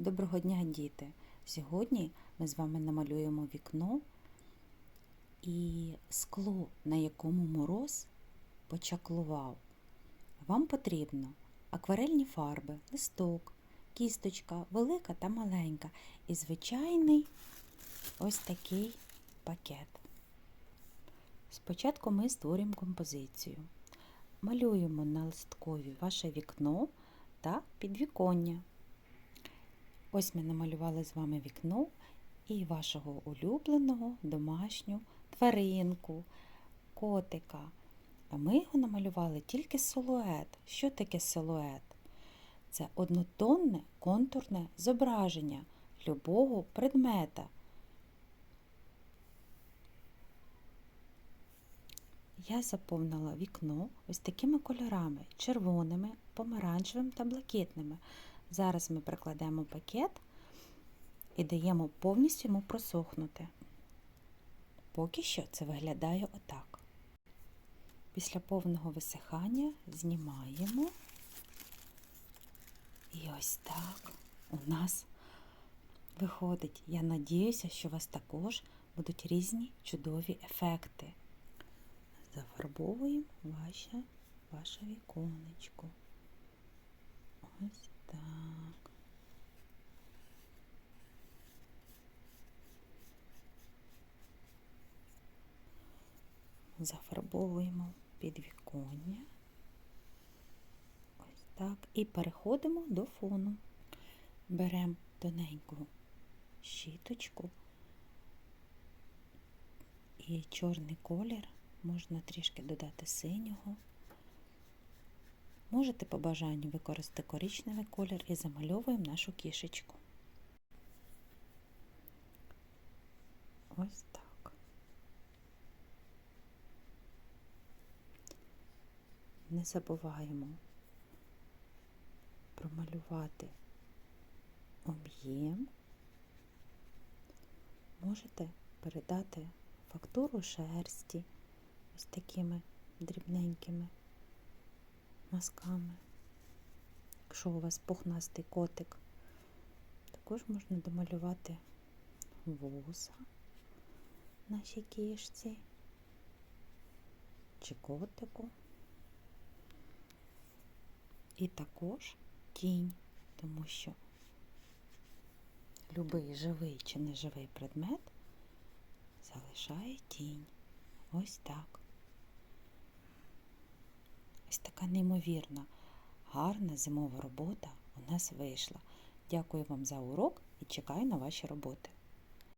Доброго дня, діти! Сьогодні ми з вами намалюємо вікно і скло, на якому мороз почаклував. Вам потрібно акварельні фарби, листок, кісточка, велика та маленька і звичайний ось такий пакет. Спочатку ми створюємо композицію. Малюємо на листкові ваше вікно та підвіконня. Ось ми намалювали з вами вікно і вашого улюбленого домашню тваринку, котика. А ми його намалювали тільки силует. Що таке силует? Це однотонне контурне зображення любого предмета. Я заповнила вікно ось такими кольорами червоними, помаранчевим та блакитними. Зараз ми прикладемо пакет і даємо повністю йому просохнути. Поки що це виглядає отак. Після повного висихання знімаємо. І ось так у нас виходить. Я надіюся, що у вас також будуть різні чудові ефекти. Зафарбовуємо ваше, ваше віконечко. Ось так. Зафарбовуємо підвіконня. Ось так. І переходимо до фону. Беремо тоненьку щіточку і чорний колір, можна трішки додати синього. Можете по бажанню використати коричневий колір і замальовуємо нашу кішечку. Ось так. Не забуваємо промалювати об'єм. Можете передати фактуру шерсті ось такими дрібненькими мазками. Якщо у вас пухнастий котик, також можна домалювати вуса нашій кішці чи котику. І також тінь, тому що любий живий чи неживий предмет залишає тінь. Ось так. Ось така неймовірна, гарна зимова робота у нас вийшла. Дякую вам за урок і чекаю на ваші роботи.